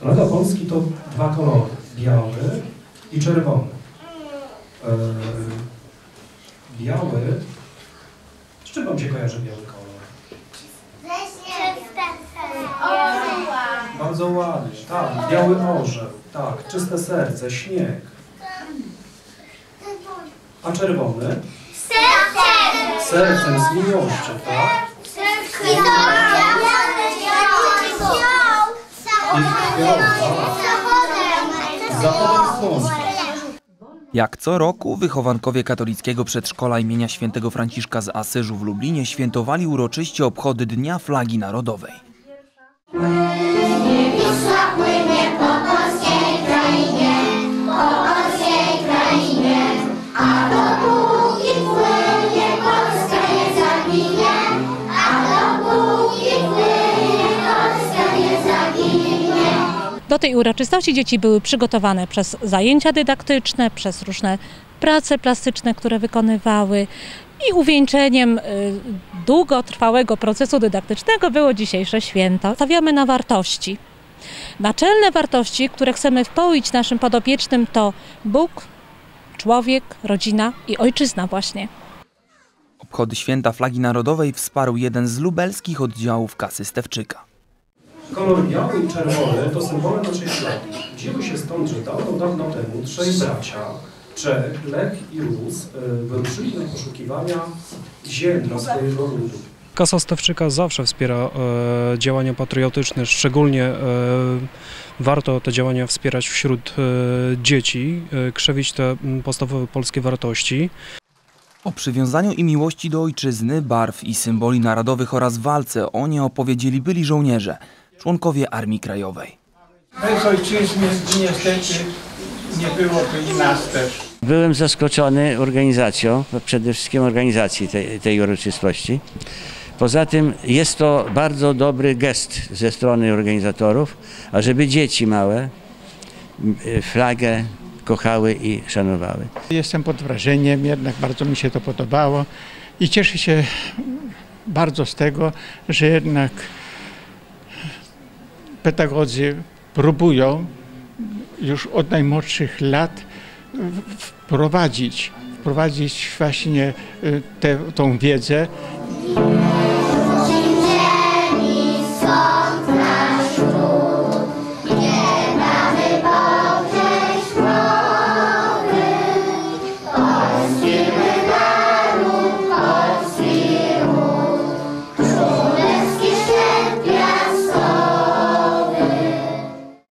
Flaga Polski to dwa kolory, biały i czerwony. E, biały, z czym Wam się kojarzy biały kolor? Bardzo ładnie, tak, biały orzeł, tak, czyste serce, śnieg. A czerwony? Sercem z miłością, tak? Jak co roku wychowankowie katolickiego przedszkola imienia świętego Franciszka z Asyżu w Lublinie świętowali uroczyście obchody Dnia Flagi Narodowej. Tej uroczystości dzieci były przygotowane przez zajęcia dydaktyczne, przez różne prace plastyczne, które wykonywały i uwieńczeniem y, długotrwałego procesu dydaktycznego było dzisiejsze święto. Stawiamy na wartości. Naczelne wartości, które chcemy wpoić naszym podopiecznym to Bóg, człowiek, rodzina i ojczyzna właśnie. Obchody święta Flagi Narodowej wsparł jeden z lubelskich oddziałów kasy Stewczyka. Kolor biały i czerwony to symbole naszej flagi. Wzięły się stąd, że dawno, dawno temu trzej bracia, Czech, Lech i Rus, y, wyruszyli na poszukiwania ziem dla swojego ludu. Kasa Stawczyka zawsze wspiera e, działania patriotyczne, szczególnie e, warto te działania wspierać wśród e, dzieci, e, krzewić te m, podstawowe polskie wartości. O przywiązaniu i miłości do ojczyzny, barw i symboli narodowych oraz walce o nie opowiedzieli byli żołnierze, członkowie Armii Krajowej. Bez ojczyzny niestety nie byłoby i nas też. Byłem zaskoczony organizacją, przede wszystkim organizacji tej, tej uroczystości. Poza tym jest to bardzo dobry gest ze strony organizatorów, ażeby dzieci małe flagę kochały i szanowały. Jestem pod wrażeniem, jednak bardzo mi się to podobało i cieszę się bardzo z tego, że jednak pedagodzy próbują już od najmłodszych lat wprowadzić, wprowadzić właśnie y, tę wiedzę